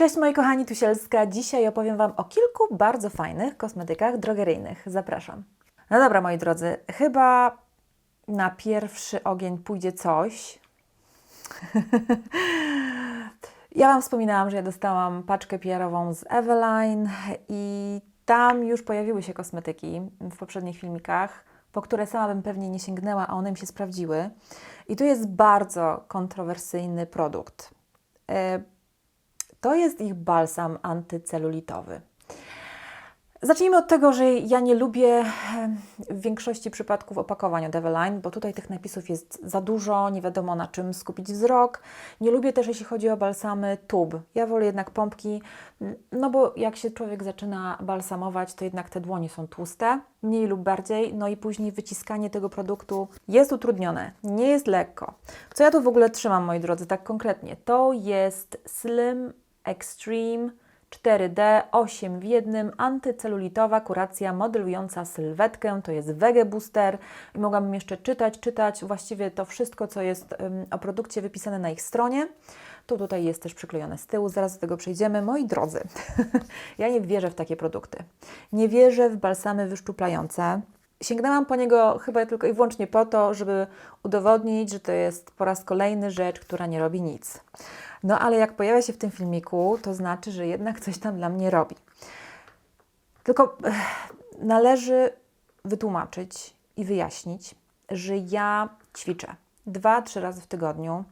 Cześć moi kochani, Tusielska. Dzisiaj opowiem Wam o kilku bardzo fajnych kosmetykach drogeryjnych. Zapraszam. No dobra, moi drodzy, chyba na pierwszy ogień pójdzie coś. ja Wam wspominałam, że ja dostałam paczkę PR-ową z Eveline i tam już pojawiły się kosmetyki w poprzednich filmikach, po które sama bym pewnie nie sięgnęła, a one mi się sprawdziły. I tu jest bardzo kontrowersyjny produkt. To jest ich balsam antycelulitowy. Zacznijmy od tego, że ja nie lubię w większości przypadków opakowań od Eveline, bo tutaj tych napisów jest za dużo, nie wiadomo na czym skupić wzrok. Nie lubię też, jeśli chodzi o balsamy, tub. Ja wolę jednak pompki, no bo jak się człowiek zaczyna balsamować, to jednak te dłonie są tłuste, mniej lub bardziej, no i później wyciskanie tego produktu jest utrudnione, nie jest lekko. Co ja tu w ogóle trzymam, moi drodzy, tak konkretnie? To jest Slim Extreme 4D 8 w jednym, antycelulitowa kuracja modelująca sylwetkę, to jest Wege Booster i mogłabym jeszcze czytać, czytać właściwie to wszystko, co jest o produkcie wypisane na ich stronie. To tutaj jest też przyklejone z tyłu, zaraz do tego przejdziemy. Moi drodzy, ja nie wierzę w takie produkty. Nie wierzę w balsamy wyszczuplające. Sięgnęłam po niego chyba tylko i wyłącznie po to, żeby udowodnić, że to jest po raz kolejny rzecz, która nie robi nic. No ale jak pojawia się w tym filmiku, to znaczy, że jednak coś tam dla mnie robi. Tylko należy wytłumaczyć i wyjaśnić, że ja ćwiczę dwa, trzy razy w tygodniu.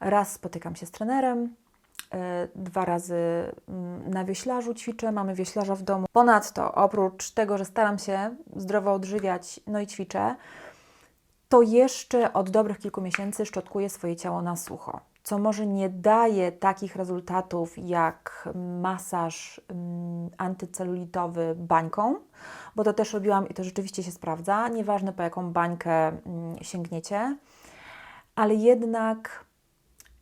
Raz spotykam się z trenerem, dwa razy mm, na wioślarzu ćwiczę, mamy wioślarza w domu. Ponadto, oprócz tego, że staram się zdrowo odżywiać, no i ćwiczę, to jeszcze od dobrych kilku miesięcy szczotkuję swoje ciało na sucho co może nie daje takich rezultatów jak masaż um, antycelulitowy bańką, bo to też robiłam i to rzeczywiście się sprawdza, nieważne po jaką bańkę um, sięgniecie, ale jednak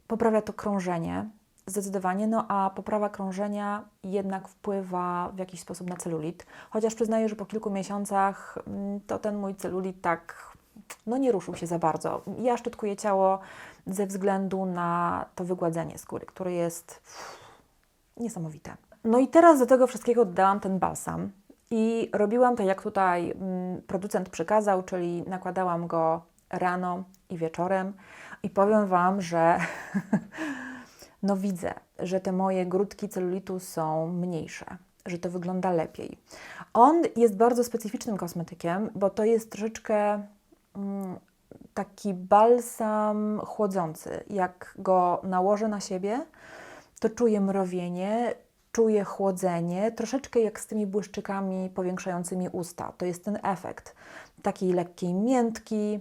poprawia to krążenie, zdecydowanie, no a poprawa krążenia jednak wpływa w jakiś sposób na celulit, chociaż przyznaję, że po kilku miesiącach um, to ten mój celulit tak no nie ruszył się za bardzo. Ja szczotkuję ciało ze względu na to wygładzenie skóry, które jest niesamowite. No i teraz do tego wszystkiego dodałam ten balsam i robiłam to, jak tutaj mm, producent przekazał, czyli nakładałam go rano i wieczorem i powiem Wam, że no widzę, że te moje grudki celulitu są mniejsze, że to wygląda lepiej. On jest bardzo specyficznym kosmetykiem, bo to jest troszeczkę mm, taki balsam chłodzący. Jak go nałożę na siebie, to czuję mrowienie, czuję chłodzenie, troszeczkę jak z tymi błyszczykami powiększającymi usta. To jest ten efekt takiej lekkiej miętki,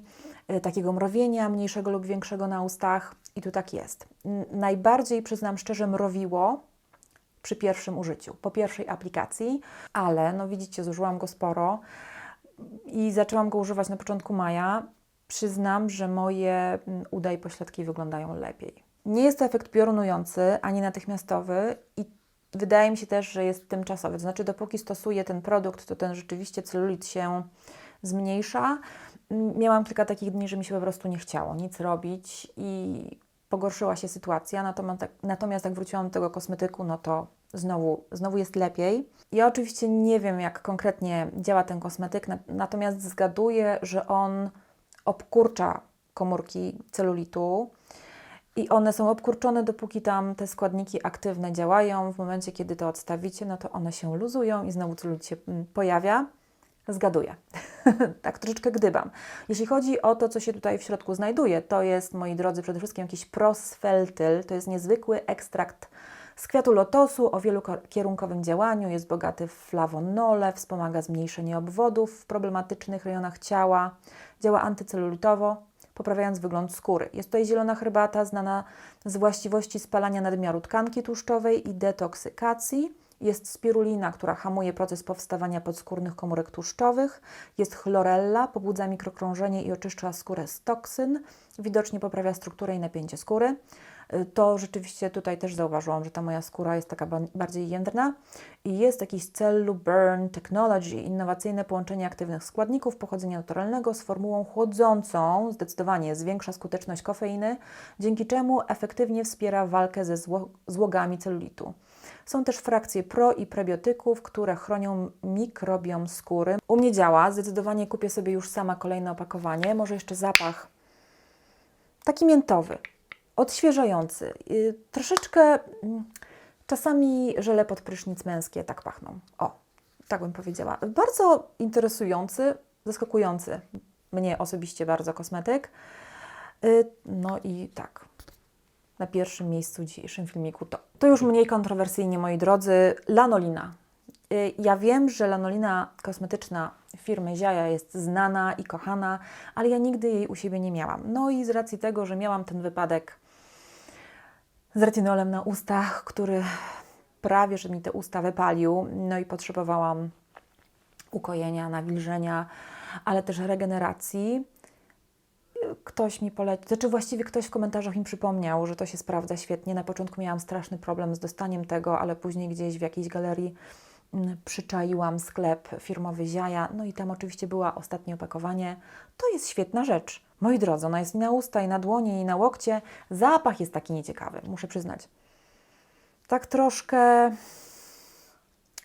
y, takiego mrowienia mniejszego lub większego na ustach i tu tak jest. Najbardziej, przyznam szczerze, mrowiło przy pierwszym użyciu, po pierwszej aplikacji, ale no widzicie, zużyłam go sporo i zaczęłam go używać na początku maja przyznam, że moje uda i pośladki wyglądają lepiej. Nie jest to efekt piorunujący ani natychmiastowy i wydaje mi się też, że jest tymczasowy. To znaczy, dopóki stosuję ten produkt, to ten rzeczywiście celulit się zmniejsza. Miałam kilka takich dni, że mi się po prostu nie chciało nic robić i pogorszyła się sytuacja. Natomiast, natomiast jak wróciłam do tego kosmetyku, no to znowu, znowu jest lepiej. Ja oczywiście nie wiem, jak konkretnie działa ten kosmetyk, natomiast zgaduję, że on obkurcza komórki celulitu i one są obkurczone, dopóki tam te składniki aktywne działają. W momencie, kiedy to odstawicie, no to one się luzują i znowu celulit się mm, pojawia. Zgaduję. tak troszeczkę gdybam. Jeśli chodzi o to, co się tutaj w środku znajduje, to jest, moi drodzy, przede wszystkim jakiś prosfeltyl. To jest niezwykły ekstrakt z kwiatu lotosu o wielokierunkowym działaniu. Jest bogaty w flawonole, wspomaga zmniejszenie obwodów w problematycznych rejonach ciała działa antycelulitowo, poprawiając wygląd skóry. Jest tutaj zielona herbata znana z właściwości spalania nadmiaru tkanki tłuszczowej i detoksykacji. Jest spirulina, która hamuje proces powstawania podskórnych komórek tłuszczowych. Jest chlorella, pobudza mikrokrążenie i oczyszcza skórę z toksyn. Widocznie poprawia strukturę i napięcie skóry. Y, To rzeczywiście tutaj też zauważyłam, że ta moja skóra jest taka ba- bardziej jędrna i jest jakiś Cellu Burn Technology, innowacyjne połączenie aktywnych składników pochodzenia naturalnego z formułą chłodzącą, zdecydowanie zwiększa skuteczność kofeiny, dzięki czemu efektywnie wspiera walkę ze zło- złogami celulitu. Są też frakcje pro i prebiotyków, które chronią mikrobiom skóry. U mnie działa, zdecydowanie kupię sobie już sama kolejne opakowanie, może jeszcze zapach taki miętowy, odświeżający. Yy, troszeczkę mm, czasami żele pod prysznic męskie tak pachną. O, tak bym powiedziała. Bardzo interesujący, zaskakujący mnie osobiście bardzo kosmetyk. Yy, No i tak, na pierwszym miejscu w dzisiejszym filmiku to. To już mniej kontrowersyjnie, moi drodzy, lanolina. Y, Ja wiem, że lanolina kosmetyczna firmy Ziaja jest znana i kochana, ale ja nigdy jej u siebie nie miałam. No i z racji tego, że miałam ten wypadek z retinolem na ustach, który prawie, że mi te usta wypalił, no i potrzebowałam ukojenia, nawilżenia, ale też regeneracji ktoś mi polecił, znaczy właściwie ktoś w komentarzach mi przypomniał, że to się sprawdza świetnie. Na początku miałam straszny problem z dostaniem tego, ale później gdzieś w jakiejś galerii mm, przyczaiłam sklep firmowy Ziaja, no i tam oczywiście była ostatnie opakowanie. To jest świetna rzecz. Moi drodzy, ona jest i na usta, i na dłonie, i na łokcie. Zapach jest taki nieciekawy, muszę przyznać. Tak troszkę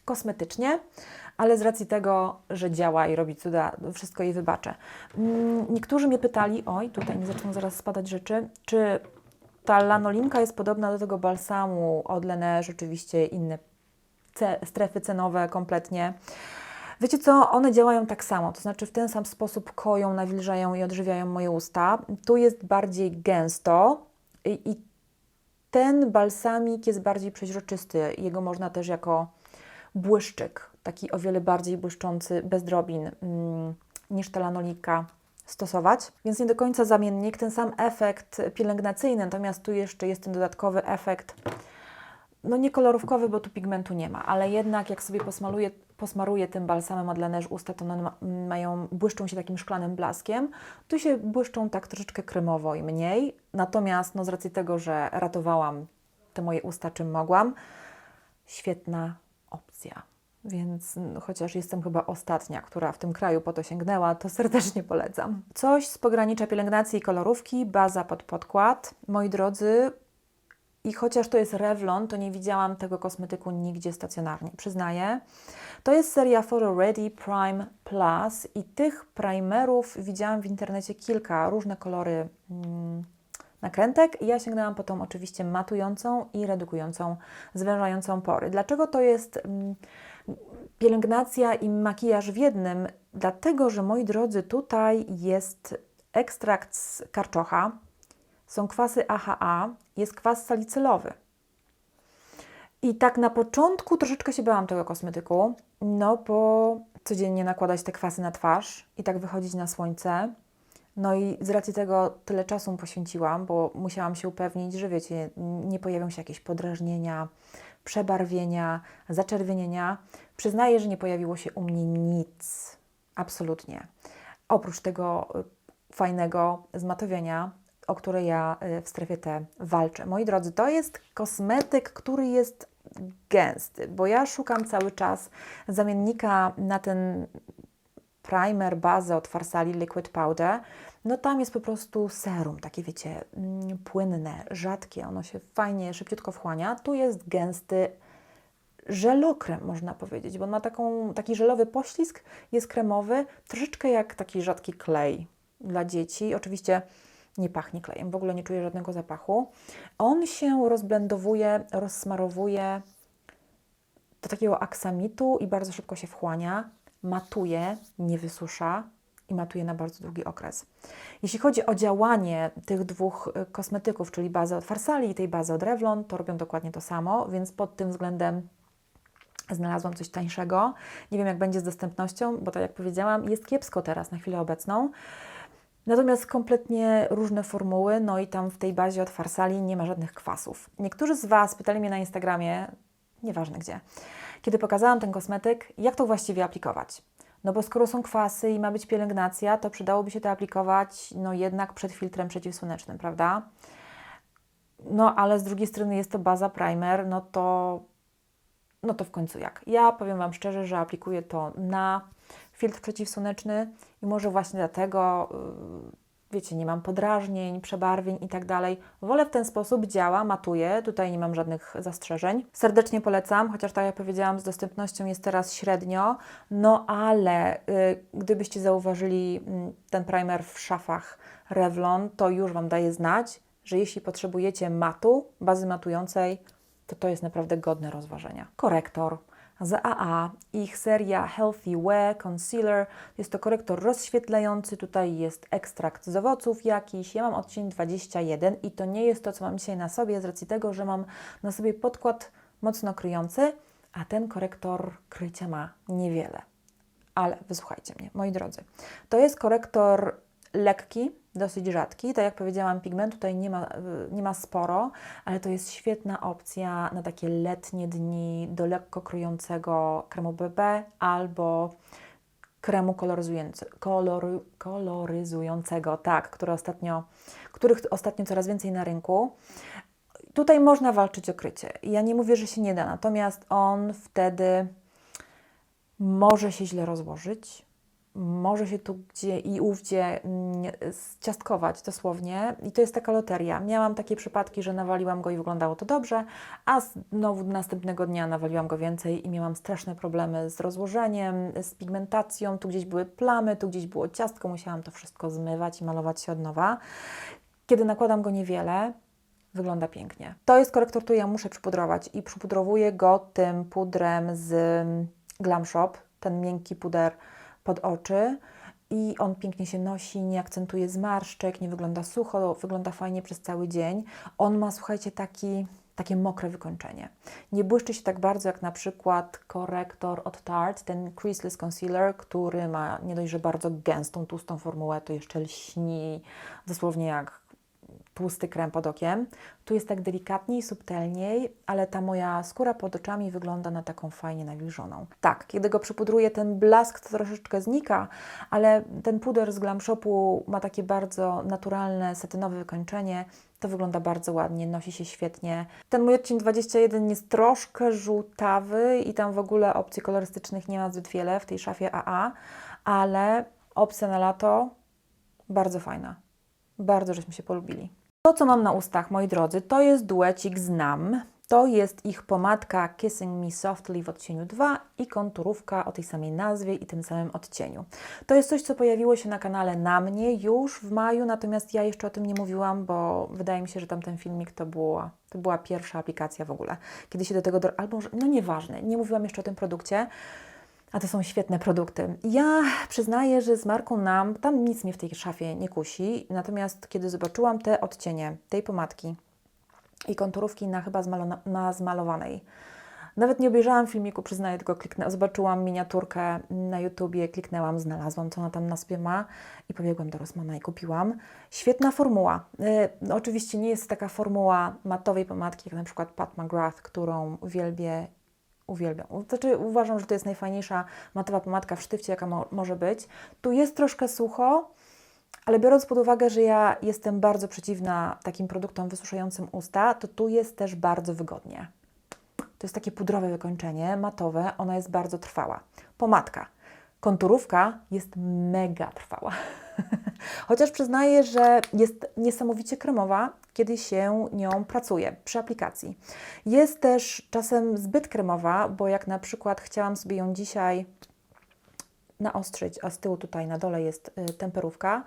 kosmetycznie, ale z racji tego, że działa i robi cuda, wszystko jej wybaczę. Mm, Niektórzy mnie pytali, oj, tutaj mi zaczną zaraz spadać rzeczy, czy ta lanolinka jest podobna do tego balsamu od Laneige, rzeczywiście inne ce- strefy cenowe kompletnie. Wiecie co, one działają tak samo, to znaczy w ten sam sposób koją, nawilżają i odżywiają moje usta. Tu jest bardziej gęsto i, i ten balsamik jest bardziej przeźroczysty. Jego można też jako błyszczyk, taki o wiele bardziej błyszczący, bez drobin mm, niż ta lanolika stosować. Więc nie do końca zamiennik, ten sam efekt pielęgnacyjny, natomiast tu jeszcze jest ten dodatkowy efekt, no nie kolorówkowy, bo tu pigmentu nie ma, ale jednak jak sobie posmaruję, posmaruję tym balsamem Laneige usta, to one ma, mają, błyszczą się takim szklanym blaskiem. Tu się błyszczą tak troszeczkę kremowo i mniej, natomiast no z racji tego, że ratowałam te moje usta czym mogłam, świetna opcja. Więc chociaż jestem chyba ostatnia, która w tym kraju po to sięgnęła, to serdecznie polecam. Coś z pogranicza pielęgnacji i kolorówki, baza pod podkład. Moi drodzy, i chociaż to jest Revlon, to nie widziałam tego kosmetyku nigdzie stacjonarnie, przyznaję. To jest seria Photo Ready Prime Plus i tych primerów widziałam w internecie kilka, różne kolory mm, nakrętek i ja sięgnęłam po tą oczywiście matującą i redukującą, zwężającą pory. Dlaczego to jest mm, pielęgnacja i makijaż w jednym? Dlatego, że moi drodzy, tutaj jest ekstrakt z karczocha, są kwasy AHA, jest kwas salicylowy. I tak na początku troszeczkę się bałam tego kosmetyku, no bo codziennie nakładać te kwasy na twarz i tak wychodzić na słońce. No i z racji tego tyle czasu poświęciłam, bo musiałam się upewnić, że wiecie, nie pojawią się jakieś podrażnienia, przebarwienia, zaczerwienienia. Przyznaję, że nie pojawiło się u mnie nic. Absolutnie. Oprócz tego y, fajnego zmatowienia, o które ja y, w strefie T walczę. Moi drodzy, to jest kosmetyk, który jest gęsty, bo ja szukam cały czas zamiennika na ten primer, bazę od Farsali Liquid Powder. No tam jest po prostu serum, takie wiecie, mm, płynne, rzadkie, ono się fajnie, szybciutko wchłania. Tu jest gęsty żelokrem, można powiedzieć, bo on ma taką, taki żelowy poślizg, jest kremowy, troszeczkę jak taki rzadki klej dla dzieci. Oczywiście nie pachnie klejem, w ogóle nie czuję żadnego zapachu. On się rozblendowuje, rozsmarowuje do takiego aksamitu i bardzo szybko się wchłania, matuje, nie wysusza i matuje na bardzo długi okres. Jeśli chodzi o działanie tych dwóch y, kosmetyków, czyli bazy od Farsali i tej bazy od Revlon, to robią dokładnie to samo, więc pod tym względem znalazłam coś tańszego. Nie wiem, jak będzie z dostępnością, bo tak jak powiedziałam, jest kiepsko teraz na chwilę obecną. Natomiast kompletnie różne formuły, no i tam w tej bazie od Farsali nie ma żadnych kwasów. Niektórzy z Was pytali mnie na Instagramie, nieważne gdzie, kiedy pokazałam ten kosmetyk, jak to właściwie aplikować. No bo skoro są kwasy i ma być pielęgnacja, to przydałoby się to aplikować no jednak przed filtrem przeciwsłonecznym, prawda? No, ale z drugiej strony jest to baza primer, no to, no to w końcu jak? Ja powiem Wam szczerze, że aplikuję to na filtr przeciwsłoneczny i może właśnie dlatego, yy, wiecie, nie mam podrażnień, przebarwień i tak. Wolę w ten sposób, działa, matuję, tutaj nie mam żadnych zastrzeżeń. Serdecznie polecam, chociaż tak jak powiedziałam, z dostępnością jest teraz średnio, no ale yy, gdybyście zauważyli yy, ten primer w szafach Revlon, to już Wam daje znać, że jeśli potrzebujecie matu, bazy matującej, to to jest naprawdę godne rozważenia. Korektor z AA, ich seria Healthy Wear Concealer. Jest to korektor rozświetlający, tutaj jest ekstrakt z owoców jakiś. Ja mam odcień 21 i to nie jest to, co mam dzisiaj na sobie, z racji tego, że mam na sobie podkład mocno kryjący, a ten korektor krycia ma niewiele. Ale wysłuchajcie mnie, moi drodzy. To jest korektor lekki, dosyć rzadki. Tak jak powiedziałam, pigmentu tutaj nie ma, nie ma sporo, ale to jest świetna opcja na takie letnie dni do lekko kryjącego kremu BB albo kremu kolory, koloryzującego, tak, który ostatnio, których ostatnio coraz więcej na rynku. Tutaj można walczyć o krycie. Ja nie mówię, że się nie da, natomiast on wtedy może się źle rozłożyć, może się tu gdzie i ówdzie mm, ciastkować dosłownie i to jest taka loteria. Miałam takie przypadki, że nawaliłam go i wyglądało to dobrze, a znowu następnego dnia nawaliłam go więcej i miałam straszne problemy z rozłożeniem, z pigmentacją, tu gdzieś były plamy, tu gdzieś było ciastko, musiałam to wszystko zmywać i malować się od nowa. Kiedy nakładam go niewiele, wygląda pięknie. To jest korektor, który ja muszę przypudrować i przypudrowuję go tym pudrem z Glam Shop, ten miękki puder pod oczy i on pięknie się nosi, nie akcentuje zmarszczek, nie wygląda sucho, wygląda fajnie przez cały dzień. On ma, słuchajcie, taki, takie mokre wykończenie. Nie błyszczy się tak bardzo jak na przykład korektor od Tarte, ten Creaseless Concealer, który ma nie dość, że bardzo gęstą, tłustą formułę, to jeszcze lśni dosłownie jak tłusty krem pod okiem. Tu jest tak delikatniej, subtelniej, ale ta moja skóra pod oczami wygląda na taką fajnie nawilżoną. Tak, kiedy go przypudruję, ten blask to troszeczkę znika, ale ten puder z Glam Shopu ma takie bardzo naturalne, satynowe wykończenie. To wygląda bardzo ładnie, nosi się świetnie. Ten mój odcień 21 jest troszkę żółtawy i tam w ogóle opcji kolorystycznych nie ma zbyt wiele w tej szafie AA, ale opcja na lato bardzo fajna. Bardzo żeśmy się polubili. To, co mam na ustach, moi drodzy, to jest duecik z NAM. To jest ich pomadka Kissing Me Softly w odcieniu 2 i konturówka o tej samej nazwie i tym samym odcieniu. To jest coś, co pojawiło się na kanale na mnie już w maju, natomiast ja jeszcze o tym nie mówiłam, bo wydaje mi się, że tamten filmik to była, to była pierwsza aplikacja w ogóle. Kiedy się do tego, do, albo, no nieważne, nie mówiłam jeszcze o tym produkcie. A to są świetne produkty. Ja przyznaję, że z marką NAM tam nic mnie w tej szafie nie kusi. Natomiast kiedy zobaczyłam te odcienie tej pomadki i konturówki na chyba na zmalowanej, nawet nie obejrzałam filmiku, przyznaję, tylko kliknę, zobaczyłam miniaturkę na YouTubie, kliknęłam, znalazłam, co ona tam na sobie ma i pobiegłam do Rosmana i kupiłam. Świetna formuła. Yy, oczywiście nie jest taka formuła matowej pomadki, jak na przykład Pat McGrath, którą uwielbię uwielbiam. Znaczy uważam, że to jest najfajniejsza matowa pomadka w sztywcie, jaka mo może być. Tu jest troszkę sucho, ale biorąc pod uwagę, że ja jestem bardzo przeciwna takim produktom wysuszającym usta, to tu jest też bardzo wygodnie. To jest takie pudrowe wykończenie, matowe, ona jest bardzo trwała. Pomadka. Konturówka jest mega trwała. Chociaż przyznaję, że jest niesamowicie kremowa, kiedy się nią pracuje przy aplikacji. Jest też czasem zbyt kremowa, bo jak na przykład chciałam sobie ją dzisiaj naostrzyć, a z tyłu tutaj na dole jest y, temperówka,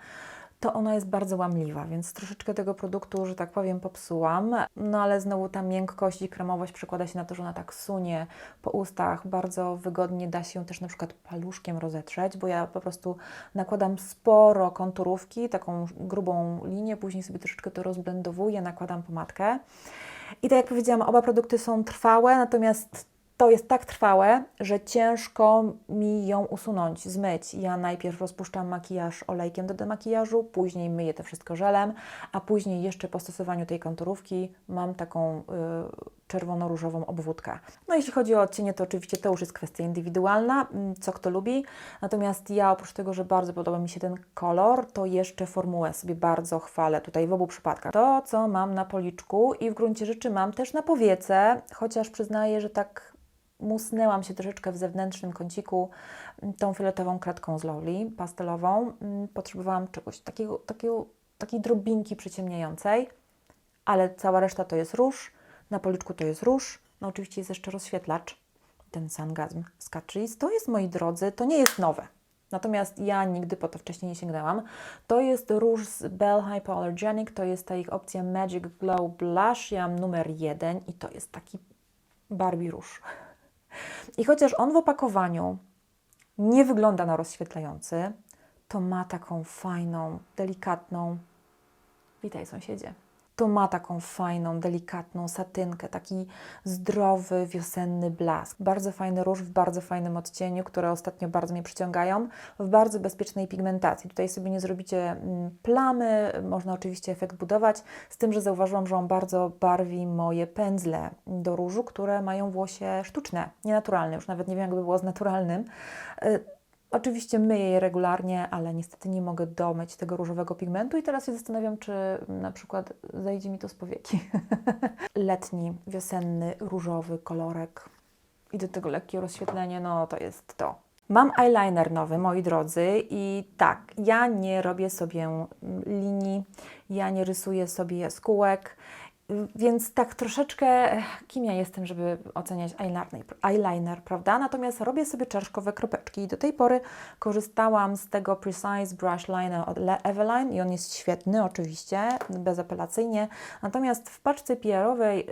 to ona jest bardzo łamliwa, więc troszeczkę tego produktu, że tak powiem, popsułam. No ale znowu ta miękkość i kremowość przekłada się na to, że ona tak sunie po ustach. Bardzo wygodnie da się też na przykład paluszkiem rozetrzeć, bo ja po prostu nakładam sporo konturówki, taką grubą linię, później sobie troszeczkę to rozblendowuję, nakładam pomadkę. I tak jak powiedziałam, oba produkty są trwałe, natomiast to jest tak trwałe, że ciężko mi ją usunąć, zmyć. Ja najpierw rozpuszczam makijaż olejkiem do demakijażu, później myję to wszystko żelem, a później jeszcze po stosowaniu tej konturówki mam taką y, czerwono-różową obwódkę. No jeśli chodzi o odcienie, to oczywiście to już jest kwestia indywidualna, mm, co kto lubi. Natomiast ja oprócz tego, że bardzo podoba mi się ten kolor, to jeszcze formułę sobie bardzo chwalę tutaj w obu przypadkach. To, co mam na policzku i w gruncie rzeczy mam też na powiece, chociaż przyznaję, że tak musnęłam się troszeczkę w zewnętrznym kąciku mm, tą fioletową kratką z Loli, pastelową. Mm, Potrzebowałam czegoś takiego, takiego, takiej drobinki przyciemniającej, ale cała reszta to jest róż, na policzku to jest róż, no oczywiście jest jeszcze rozświetlacz, ten Sungazm z Catrice. To jest, moi drodzy, to nie jest nowe. Natomiast ja nigdy po to wcześniej nie sięgnęłam. To jest róż z Bell Hypoallergenic, to jest ta ich opcja Magic Glow Blush. Ja mam numer jeden i to jest taki Barbie róż. I chociaż on w opakowaniu nie wygląda na rozświetlający, to ma taką fajną, delikatną. Witaj, sąsiedzie. To ma taką fajną, delikatną satynkę, taki zdrowy, wiosenny blask. Bardzo fajny róż w bardzo fajnym odcieniu, które ostatnio bardzo mnie przyciągają, w bardzo bezpiecznej pigmentacji. Tutaj sobie nie zrobicie mm, plamy, można oczywiście efekt budować, z tym, że zauważyłam, że on bardzo barwi moje pędzle do różu, które mają włosie sztuczne, nienaturalne. Już nawet nie wiem, jakby było z naturalnym. Oczywiście myję je regularnie, ale niestety nie mogę domyć tego różowego pigmentu i teraz się zastanawiam, czy na przykład zejdzie mi to z powieki. Letni, wiosenny, różowy kolorek i do tego lekkie rozświetlenie, no to jest to. Mam eyeliner nowy, moi drodzy, i tak, ja nie robię sobie linii, ja nie rysuję sobie jaskółek, więc tak troszeczkę, ech, kim ja jestem, żeby oceniać eyeliner, eyeliner, prawda? Natomiast robię sobie czaszkowe kropeczki i do tej pory korzystałam z tego Precise Brush Liner od Eveline i on jest świetny oczywiście, bezapelacyjnie. Natomiast w paczce PR-owej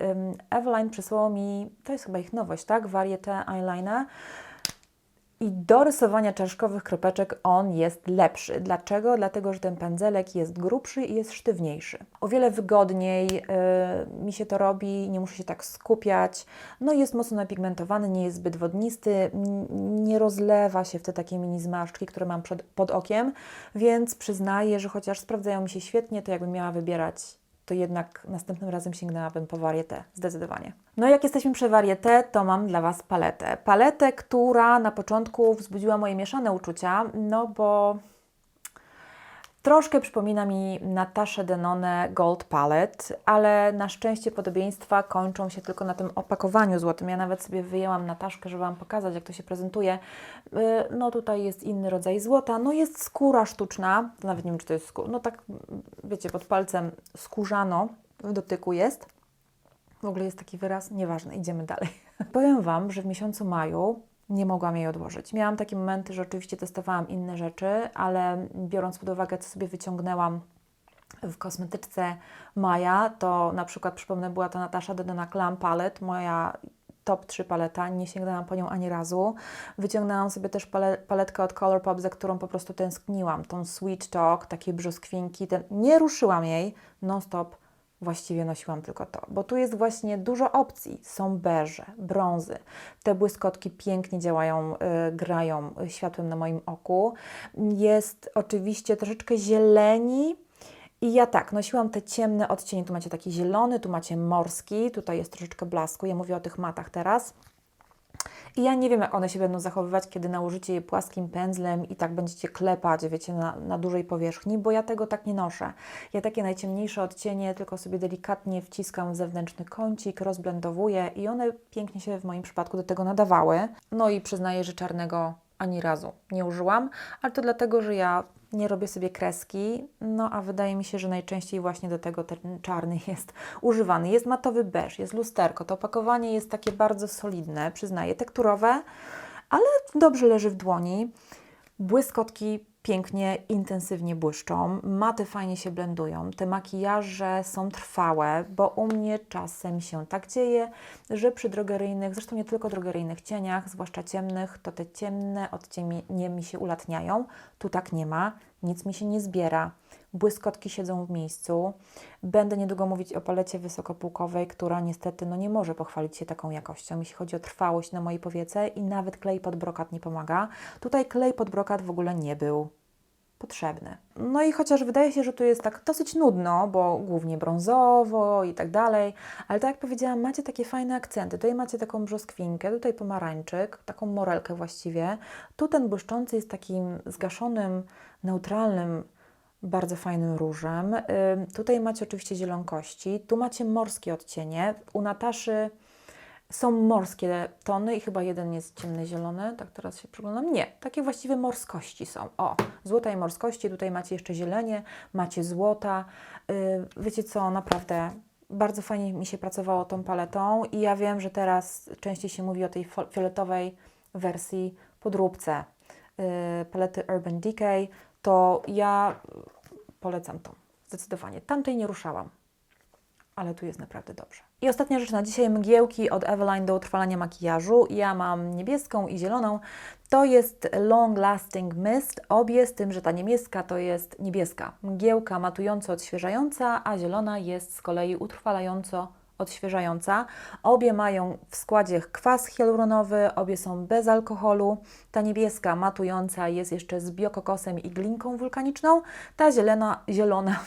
Eveline przysłało mi, to jest chyba ich nowość, tak? Varieté Eyeliner. I do rysowania czaszkowych kropeczek on jest lepszy. Dlaczego? Dlatego, że ten pędzelek jest grubszy i jest sztywniejszy. O wiele wygodniej yy, mi się to robi, nie muszę się tak skupiać. No jest mocno napigmentowany, nie jest zbyt wodnisty, nie rozlewa się w te takie mini zmarszczki, które mam przed, pod okiem, więc przyznaję, że chociaż sprawdzają mi się świetnie, to jakbym miała wybierać to jednak następnym razem sięgnęłabym po warietę, zdecydowanie. No jak jesteśmy przy warietę, to mam dla Was paletę. Paletę, która na początku wzbudziła moje mieszane uczucia, no bo Troszkę przypomina mi Nataszę Denone Gold Palette, ale na szczęście podobieństwa kończą się tylko na tym opakowaniu złotym. Ja nawet sobie wyjęłam Nataszkę, żeby Wam pokazać, jak to się prezentuje. Yy, No tutaj jest inny rodzaj złota. No jest skóra sztuczna, nawet nie wiem, czy to jest skóra. No tak, wiecie, pod palcem skórzano w dotyku jest. W ogóle jest taki wyraz, nieważne, idziemy dalej. Powiem Wam, że w miesiącu maju nie mogłam jej odłożyć. Miałam takie momenty, że oczywiście testowałam inne rzeczy, ale biorąc pod uwagę, co sobie wyciągnęłam w kosmetyczce Maja, to na przykład przypomnę, była to Natasza Dedona Glam Palette, moja top 3 paleta, nie sięgnęłam po nią ani razu. Wyciągnęłam sobie też pale, paletkę od Colourpop, za którą po prostu tęskniłam, tą Sweet Talk, takie brzoskwinki, ten, nie ruszyłam jej non-stop, właściwie nosiłam tylko to, bo tu jest właśnie dużo opcji. Są beże, brązy. Te błyskotki pięknie działają, y, grają światłem na moim oku. Jest oczywiście troszeczkę zieleni. I ja tak, nosiłam te ciemne odcienie. Tu macie taki zielony, tu macie morski, tutaj jest troszeczkę blasku. Ja mówię o tych matach teraz. I ja nie wiem, jak one się będą zachowywać, kiedy nałożycie je płaskim pędzlem i tak będziecie klepać, wiecie, na, na dużej powierzchni, bo ja tego tak nie noszę. Ja takie najciemniejsze odcienie tylko sobie delikatnie wciskam w zewnętrzny kącik, rozblendowuję i one pięknie się w moim przypadku do tego nadawały. No i przyznaję, że czarnego ani razu nie użyłam, ale to dlatego, że ja nie robię sobie kreski, no a wydaje mi się, że najczęściej właśnie do tego ten czarny jest używany. Jest matowy beż, jest lusterko, to opakowanie jest takie bardzo solidne, przyznaję, tekturowe, ale dobrze leży w dłoni. Błyskotki pięknie, intensywnie błyszczą, maty fajnie się blendują, te makijaże są trwałe, bo u mnie czasem się tak dzieje, że przy drogeryjnych, zresztą nie tylko drogeryjnych cieniach, zwłaszcza ciemnych, to te ciemne odcienie mi się ulatniają, tu tak nie ma, nic mi się nie zbiera, błyskotki siedzą w miejscu. Będę niedługo mówić o palecie wysokopółkowej, która niestety no, nie może pochwalić się taką jakością, jeśli chodzi o trwałość na mojej powiece i nawet klej pod brokat nie pomaga. Tutaj klej pod brokat w ogóle nie był. potrzebny. No i chociaż wydaje się, że tu jest tak dosyć nudno, bo głównie brązowo i tak dalej, ale tak jak powiedziałam, macie takie fajne akcenty. Tutaj macie taką brzoskwinkę, tutaj pomarańczyk, taką morelkę właściwie. Tu ten błyszczący jest takim zgaszonym, neutralnym, bardzo fajnym różem. Tutaj macie oczywiście zielonkości, tu macie morskie odcienie. U Nataszy są morskie tony i chyba jeden jest ciemny zielony, tak teraz się przyglądam. Nie, takie właściwie morskości są. O, złota i morskości, tutaj macie jeszcze zielenie, macie złota. Yy, wiecie co, naprawdę bardzo fajnie mi się pracowało tą paletą i ja wiem, że teraz częściej się mówi o tej fioletowej wersji podróbce yy, palety Urban Decay, to ja polecam tą, zdecydowanie. Tamtej nie ruszałam ale tu jest naprawdę dobrze. I ostatnia rzecz na dzisiaj, mgiełki od Eveline do utrwalania makijażu. Ja mam niebieską i zieloną. To jest Long Lasting Mist, obie z tym, że ta niebieska to jest niebieska. Mgiełka matująco odświeżająca, a zielona jest z kolei utrwalająco odświeżająca. Obie mają w składzie kwas hialuronowy, obie są bez alkoholu. Ta niebieska matująca jest jeszcze z biokokosem i glinką wulkaniczną. Ta zielona, zielona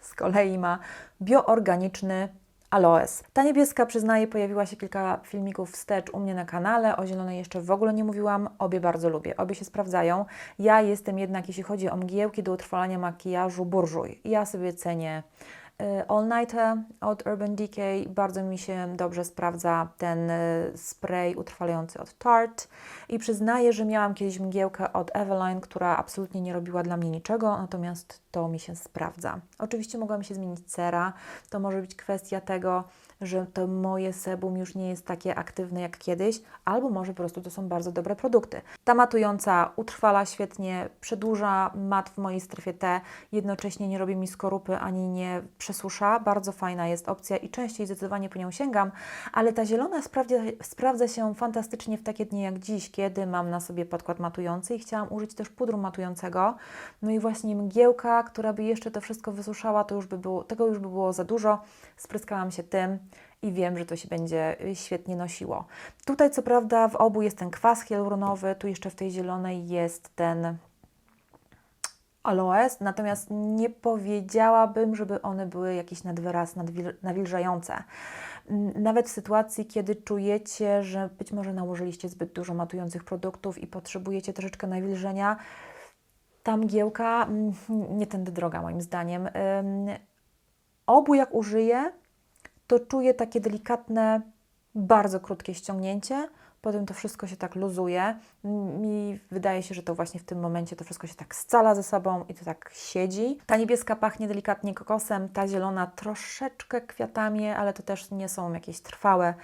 z kolei ma bioorganiczny aloes. Ta niebieska, przyznaję, pojawiła się kilka filmików wstecz u mnie na kanale. O zielonej jeszcze w ogóle nie mówiłam. Obie bardzo lubię, obie się sprawdzają. Ja jestem jednak, jeśli chodzi o mgiełki do utrwalania makijażu, burżuj. Ja sobie cenię All Nighter od Urban Decay. Bardzo mi się dobrze sprawdza ten y, spray utrwalający od Tarte. I przyznaję, że miałam kiedyś mgiełkę od Eveline, która absolutnie nie robiła dla mnie niczego, natomiast to mi się sprawdza. Oczywiście mogła mi się zmienić cera. To może być kwestia tego, że to moje sebum już nie jest takie aktywne jak kiedyś, albo może po prostu to są bardzo dobre produkty. Ta matująca utrwala świetnie, przedłuża mat w mojej strefie T, jednocześnie nie robi mi skorupy ani nie przesusza. Bardzo fajna jest opcja i częściej zdecydowanie po nią sięgam, ale ta zielona sprawdza, sprawdza się fantastycznie w takie dni jak dziś, kiedy mam na sobie podkład matujący i chciałam użyć też pudru matującego. No i właśnie mgiełka, która by jeszcze to wszystko wysuszała, to już by było, tego już by było za dużo. Spryskałam się tym i wiem, że to się będzie y, świetnie nosiło. Tutaj co prawda w obu jest ten kwas hialuronowy, tu jeszcze w tej zielonej jest ten aloes, natomiast nie powiedziałabym, żeby one były jakieś nad wyraz nadwil- nawilżające. Nawet w sytuacji, kiedy czujecie, że być może nałożyliście zbyt dużo matujących produktów i potrzebujecie troszeczkę nawilżenia, ta mgiełka mm, nie tędy droga moim zdaniem. Obu jak użyję, to czuję takie delikatne, bardzo krótkie ściągnięcie. Potem to wszystko się tak luzuje. Mi wydaje się, że to właśnie w tym momencie to wszystko się tak scala ze sobą i to tak siedzi. Ta niebieska pachnie delikatnie kokosem, ta zielona troszeczkę kwiatami, ale to też nie są jakieś trwałe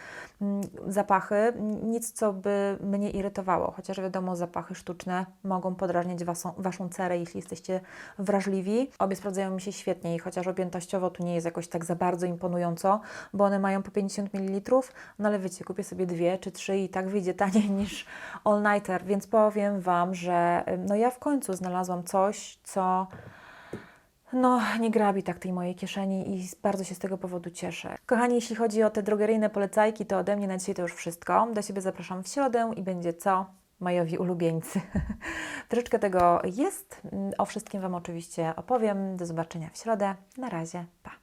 zapachy. Nic, co by mnie irytowało, chociaż wiadomo, zapachy sztuczne mogą podrażniać wasą, Waszą cerę, jeśli jesteście wrażliwi. Obie sprawdzają mi się świetnie i chociaż objętościowo tu nie jest jakoś tak za bardzo imponująco, bo one mają po 50 ml, no ale wiecie, kupię sobie dwie czy trzy i tak wyjdzie taniej niż All Nighter, więc powiem Wam, że no ja w końcu znalazłam coś, co no, nie grabi tak tej mojej kieszeni i bardzo się z tego powodu cieszę. Kochani, jeśli chodzi o te drogeryjne polecajki, to ode mnie na dzisiaj to już wszystko. Do siebie zapraszam w środę i będzie co? Majowi ulubieńcy. Troszeczkę tego jest. O wszystkim Wam oczywiście opowiem. Do zobaczenia w środę. Na razie. Pa.